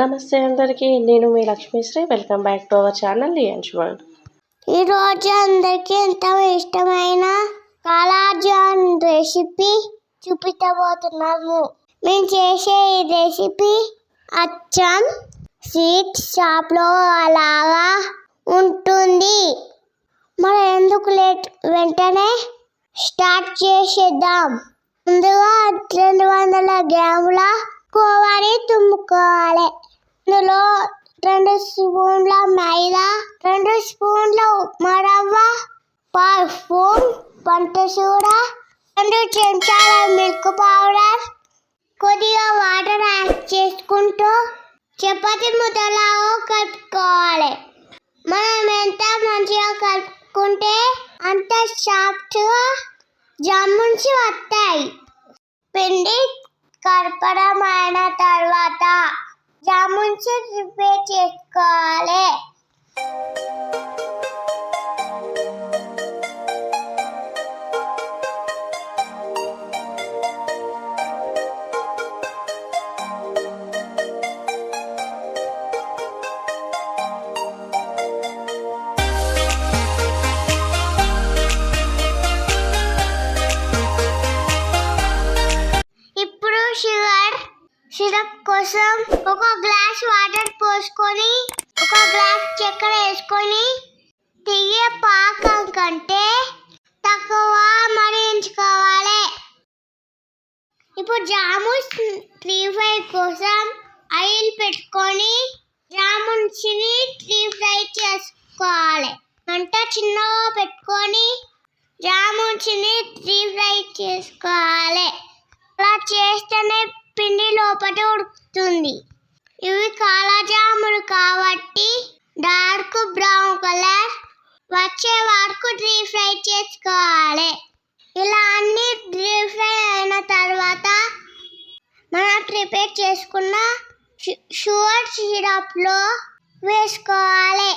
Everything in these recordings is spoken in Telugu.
నమస్తే అందరికీ నేను మీ Lakshmishri. Welcome back to our channel Lions World ఈరోజు అందరికీ ఎంతో ఇష్టమైన కాలాజాన్ రెసిపీ చూపించబోతున్నాము మేము చేసే ఈ రెసిపీ అచ్చం స్వీట్ షాప్లో అలాగా ఉంటుంది. మరి ఎందుకు లేట్? వెంటనే స్టార్ట్ చేసేద్దాం. ముందుగా రెండు వందల గ్రాముల కోవాని తుమ్ముకోవాలి. ఇందులో రెండు స్పూన్ల మైదా రెండు స్పూన్ల ఉప్మా రవ్వ పావు స్పూన్ పంటసూర రెండు చెంచాల మిల్క్ పౌడర్. కొద్దిగా వాటర్ యాడ్ చేసుకుంటూ చపాతి ముద్దలాగా కలుపుకోవాలి. మనం ఎంత మంచిగా కలుపుకుంటే అంత సాఫ్ట్గా జామున్స్ వస్తాయి. పిండి కలపడం అయిన తర్వాత జామున్స్ ప్రిపేర్ చేసుకోవాలి సిరప్ కోసం ఒక గ్లాస్ వాటర్ పోసుకొని ఒక గ్లాస్ చక్కెర వేసుకొని తియ్యే పాకం కంటే తక్కువ మరించుకోవాలి ఇప్పుడు జాము త్రీ ఫ్రై కోసం ఆయిల్ పెట్టుకొని జామున్స్ని త్రీ ఫ్రై చేసుకోవాలి. మంట చిన్నగా పెట్టుకొని జామున్స్ని త్రీ ఫ్రై చేసుకోవాలి. అలా చేస్తేనే పిండి లోపల ఉడుకుతుంది. ఇవి కాలాజాములు కాబట్టి డార్క్ బ్రౌన్ కలర్ వచ్చే వరకు డీ ఫ్రై చేసుకోవాలి. ఇలా అన్ని డీ ఫ్రై అయిన తర్వాత మనం ప్రిపేర్ చేసుకున్న షుగర్ సిరప్లో వేసుకోవాలి.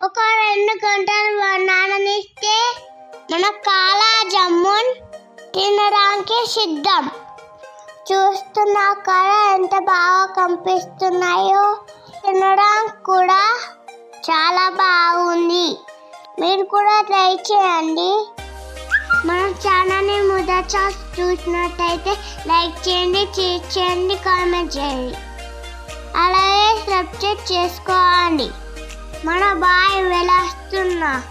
ఒక రెండు గంటలు నాననిస్తే మన కాలా జమ్మున్ తినడానికి సిద్ధం. చూస్తున్నా కదా ఎంత బాగా కనిపిస్తున్నాయో. తినడానికి కూడా చాలా బాగుంది. మీరు కూడా ట్రై చేయండి. మన ఛానల్ని మొదట చూసినట్టయితే లైక్ చేయండి షేర్ చేయండి కామెంట్ చేయండి. అలాగే సబ్స్క్రైబ్ చేసుకోండి. మన బాయ్ వెళ్ళొస్తున్నా